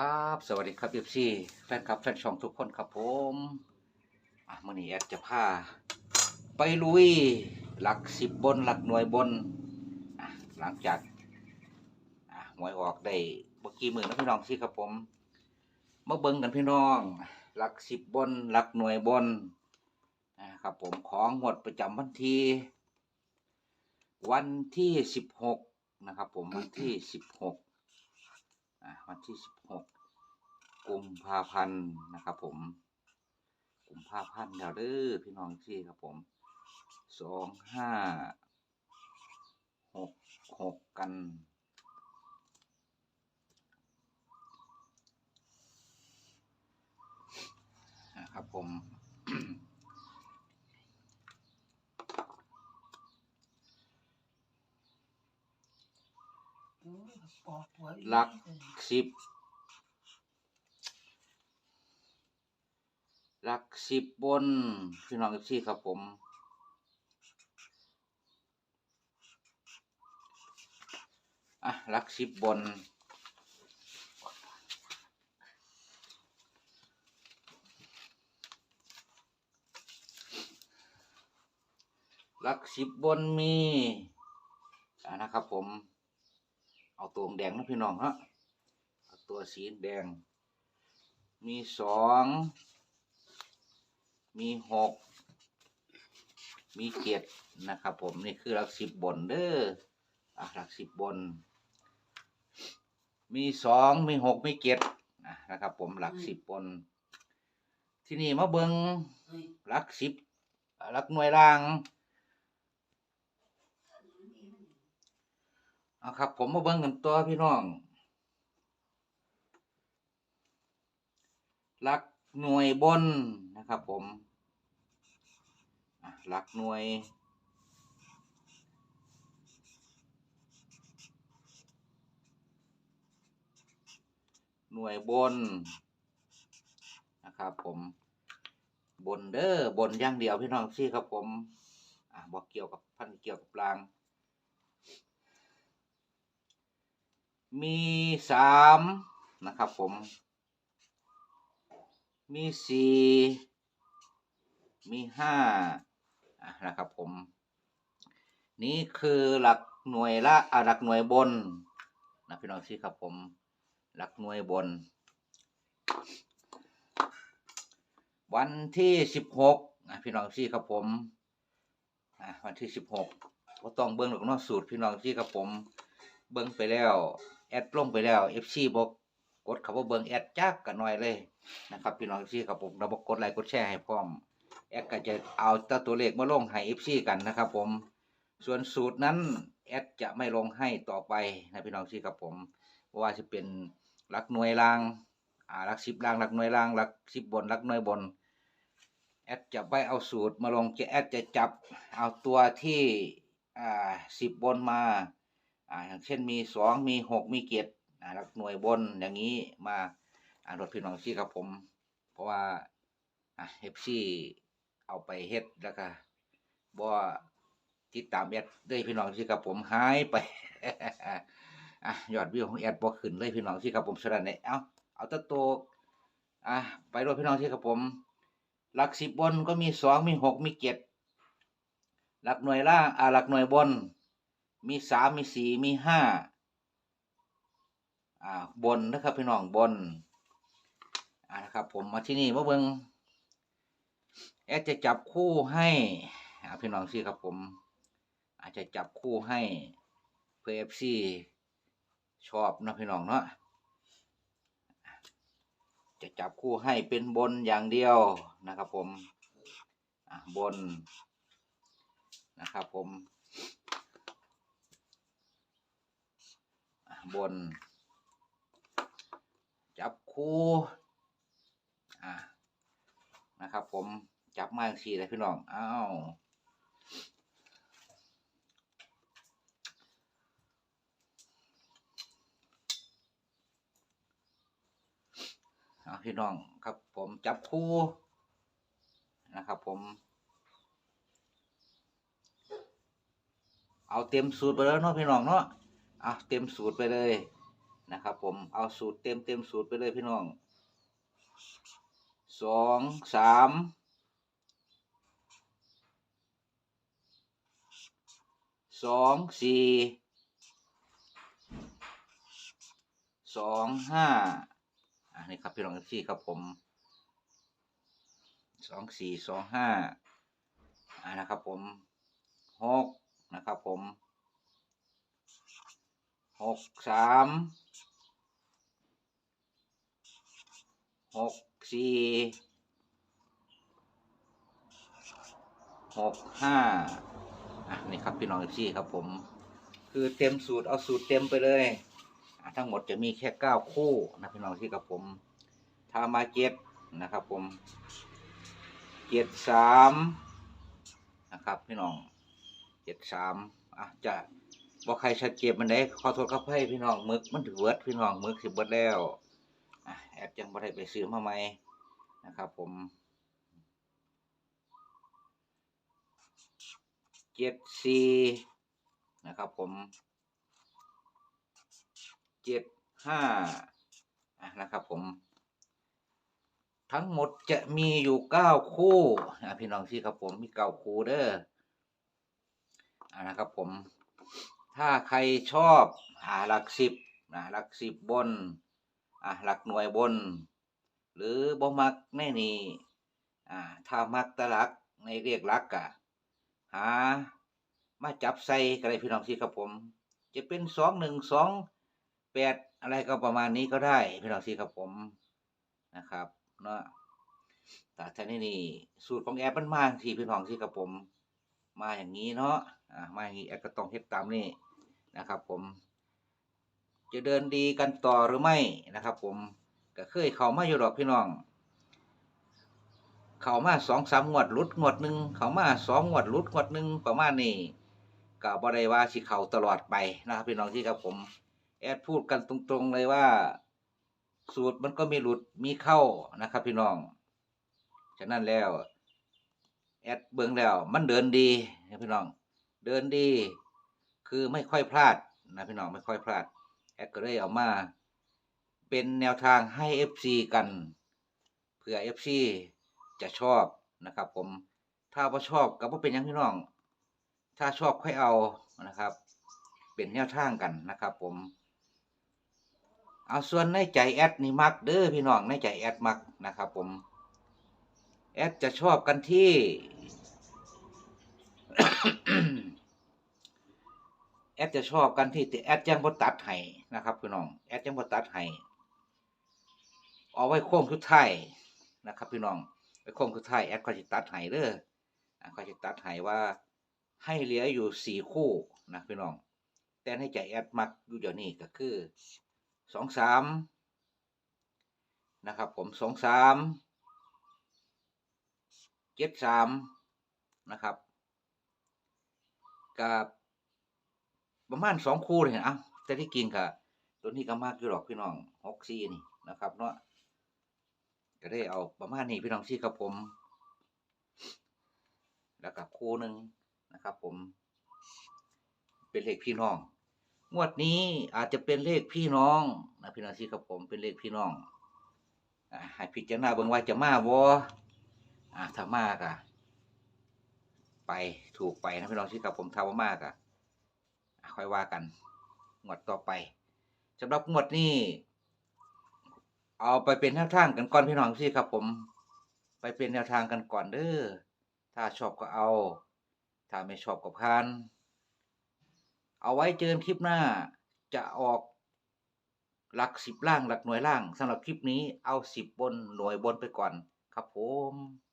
ครับ สวัสดีครับเอฟซีแฟนคลับแฟนช่องทุกคนครับผมอะมื่อนี้แอดจะพาไปลุยหลักสิบบนหลักหน่วยบนอะหลังจากอะหวยออกได้เมื่อกี้มือนะพี่น้องสิครับผมมาเบิ่งกันพี่น้อง หลักสิบบนหลักหน่วยบนนะครับผมของหมดประจำวันที่วันที่สิบหกนะครับผมวันที่สิบหก วันที่สิบหกกุมภาพันธ์นะครับผม กุมภาพันธ์แล้วเด้อพี่น้องที่ครับผมสองห้าหกหกกันนะครับผม หลักสิบหลักสิบบนพี่น้องที่ครับผมอะหลักสิบบนหลักสิบบนมีอ่านะครับผม ตัวแดงนะพี่น้องฮะเอาตัวสีแดง มีสอง มีหก มีเจ็ดนะครับผมนี่คือหลักสิบบนเด้ออะหลักสิบบน มีสองมีหกมีเจ็ดอะนะครับผมหลักสิบบน ที่นี่มาเบิงหลักสิบอะหลักหน่วยล่าง เอาครับ ผมมาเบิ่งกันตัวพี่น้องหลักหน่วยบนนะครับ ผมหลักหน่วย หน่วยบนนะครับ ผมบนเด้อบนอย่างเดียวพี่น้องซี่ครับผมอะบอกเกี่ยวกับพันเกี่ยวกับราง มีสามนะครับผม มีสี่มีห้านะครับผม นี่คือหลักหน่วยละหลักหน่วยบนนะพี่น้องที่ครับผม หลักหน่วยบน วันที่สิบหกนะพี่น้องที่ครับผมวันที่สิบหกก็ต้องเบิ้งหลักนอกสูตรพี่น้องที่ครับผม เบิ้งไปแล้ว แอดลงไปแล้ว FC บอกกดคำว่าเบิงแอดจักกันหน่อยเลยนะครับพี่น้อง FC ครับผมเราบอกกดไลค์กดแชร์ให้พร้อมแอดก็จะเอาตัวตัวเลขมาลงให้ FC กันนะครับผมส่วนสูตรนั้นแอดจะไม่ลงให้ต่อไปนะพี่น้อง FC ครับผมเพราะว่าจะเป็นหลักหน่วยล่างอ่ารักสิบล่างหลักหน่วยล่างหลักสิบบนหลักหน่วยบนแอดจะไปเอาสูตรมาลงจะแอดจะจับเอาตัวที่อ่าสิบบนมา อ่าอย่างเช่นมีสองมีหกมีเกียรติอ่าหลักหน่วยบนอย่างนี้มาอ่ารถพี่น้องซี่ครับผม เพราะว่าอ่าเอฟซีเอาไปเฮ็ดแล้วก็บ่ติดตามแอดด้พี่น้องซี่ครับผมหายไปอะยอดวิวของแอดบ่ขึ้นเลยพี่น้องซี่ครับผมฉะนั้นเนี่ยเอาเอาตะโตอะไปรถพี่น้องซี่ครับผม หลักสิบบนก็มีสองมีหกมีเจ็ดหลักหน่วยล่างอ่าหลักหน่วยบน มีสามมีสี่มีห้าอ่าบนนะครับพี่น้องบนอ่านะครับผมมาที่นี่มาเบิงแอดจะจับคู่ให้อ่าพี่น้องสิครับผมอาจจะจับคู่ให้เพื่อเอฟซีชอบนะพี่น้องเนาะจะจับคู่ให้เป็นบนอย่างเดียวนะครับผมอ่าบนนะครับผม บน จับคู่อ่านะครับ ผมจับมาสี่เลยพี่น้องอ้าวเอาพี่น้องครับผมจับคู่นะครับ ผม เอาเต็มสูตรไปแล้วเนาะพี่น้องเนาะ เอาเต็มสูตรไปเลยนะครับผมเอาสูตรเต็มเต็มสูตรไปเลยพี่น้องสองสามสองสี่สองห้าอ่านี่ครับพี่น้องที่ครับผมสองสี่สองห้าอ่านะครับผมหกนะครับผม หกสามหกสี่หกห้าอะนี่ครับพี่น้องที่ครับผม คือเต็มสูตรเอาสูตรเต็มไปเลยอะทั้งหมดจะมีแค่เก้าคู่นะพี่น้องที่กับผมถ้ามาเจ็ดนะครับผมเจ็ดสามนะครับพี่น้องเจ็ดสามอะจะ บอกใครชัดเจนมันได้ขอโทษครับให้พี่น้องมึกมันถือเวิร์ดพี่น้องมึกสิเบิดแล้วอแอดยังบ่ได้ไปซื้อมาใหมนะครับ ผมเจ็ดสี่นะครับ ผมเจ็ดห้านะครับ ผม ทั้งหมดจะมีอยู่เก้าคู่อะพี่น้องที่ครับผมมีเก้าคู่เด้อนะครับ ผม ถ้าใครชอบหาหลักสิบนะหลักสิบบนอะหลักหน่วยบน หรือบ่มักแน่นี่อ่าถ้ามักตะลักในเรียกลักกะหามาจับใส่ก็ได้พี่น้องที่ครับผม จะเป็นสองหนึ่งสองแปดอะไรก็ประมาณนี้ก็ได้พี่น้องที่ครับผมนะครับเนาะแต่ท่านี้นี่สูตรของแอปมันมาที่พี่น้องที่ครับผม มาอย่างนี้เนาะอ่ามาอย่างนี้แอปก็ต้องเฮ็ดตามนี่ นะครับ ผม จะเดินดีกันต่อหรือไม่นะครับ ผมก็เคยเข้ามาอยู่ดอกพี่น้อง เข้ามาสองสามงวดลุดงวดหนึ่งเข้ามาสองงวดลุดงวดหนึ่งประมาณนี้ก็บ่ได้ว่าสิเข้าตลอดไปนะครับพี่น้องที่ครับผม แอดพูดกันตรงๆเลยว่า สูตรมันก็มีหลุดมีเข้านะครับ พี่น้อง ฉะนั้นแล้ว แอดเบิ่งแล้ว มันเดินดีนะพี่น้อง เดินดี คือไม่ค่อยพลาดนะพี่น้องไม่ค่อยพลาดแอดก็เลยเอามา เป็นแนวทางให้ FC กันเผื่อ FC จะชอบนะครับ ผมถ้าว่าชอบก็บ่เป็นยังพี่น้อง ถ้าชอบค่อยเอานะครับ เป็นแนวทางกันนะครับ ผม เอาส่วนในใจแอดนี่มักเด้อพี่น้องในใจแอดมักนะครับ ผมแอดจะชอบกันที่ แอ ดจะชอบกันที่แต่แอดยังบ่ตัดให้นะครับพี่น้องแอดยังบ่ตัดให้เอาไว้โค้งสุดท้ายนะครับพี่น้องไว้โค้งสุดท้ายแอดก็จะตัดให้เด้ออะก็จะตัดให้ว่าให้เหลืออยู่สี่คู่นะพี่น้อง แต่ในใจแอดมักอยู่เดี๋ยวนี้ก็คือสองสามนะครับผมสองสามเจ็ดสามนะครับกับ ประมาณสองคู่เลยนะแต่ที่กินค่ะ ตัวนี้ก็มากอยู่หรอกพี่น้องหกซี่นี่นะครับ เนาะก็ได้เอาประมาณนี้พี่น้องซี่ครับผม แล้วกับคู่หนึ่งนะครับ ผม เป็นเลขพี่น้อง งวดนี้อาจจะเป็นเลขพี่น้องนะพี่น้องซี่ครับผมเป็นเลขพี่น้องอให้พิจารณาเบิ่งว่าจะมาบ่อ่าถ้ามากอะไปถูกไปนะพี่น้องซี่ครับผมถ้ามากอะอะ ค่อยว่ากันงวดต่อไปสำหรับงวดนี้ เอาไปเป็นแนวทางกันก่อนพี่น้องซี่ครับผม ไปเป็นแนวทางกันก่อนเด้อถ้าชอบก็เอา ถ้าไม่ชอบก็ผ่าน เอาไว้เจอคลิปหน้าจะออกหลักสิบล่างหลักหน่วยล่างสำหรับคลิปนี้เอาสิบบนหน่วยบนไปก่อน ครับผม